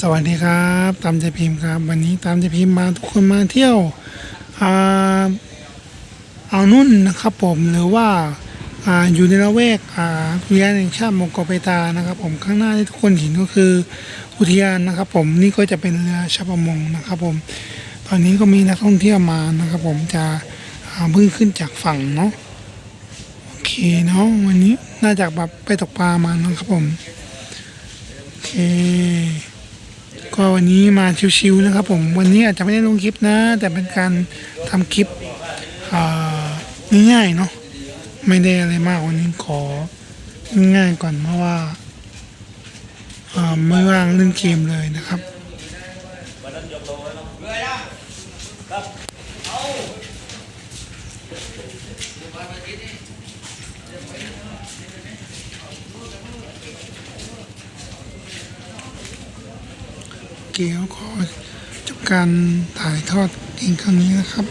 สวัสดีครับตามใจพิมพ์ครับ วันนี้ตามใจพิมพ์มาทุกคนมาเที่ยวอ่าเอานุ่นนะครับผมหรือว่าอ่าอยู่ในละแวกอ่าอุทยานแห่งชาติมงกอเปตานะครับ ผมข้างหน้าที่ทุกคนเห็นก็คืออุทยานนะครับ ผมนี่ก็จะเป็นเรือชาวประมงนะครับ ผม ตอนนี้ก็มีนักท่องเที่ยวมานะครับ ผมจะเพิ่งขึ้นจากฝั่งเนาะโอเคเนาะวันนี้น่าจะแบบไปตกปลามานะครับผมโอเค ก็วันนี้มาชิวๆนะครับผมวันนี้อาจจะไม่ได้ลงคลิปนะ แต่เป็นการทำคลิปง่ายๆเนาะไม่ได้อะไรมากวันนี้ของ่ายๆก่อนเพราะว่าอ่าไม่ว่างเล่นเกมเลยนะครับ เกียวขอจบการถ่ายทอดเองครั้งนี้นะครับ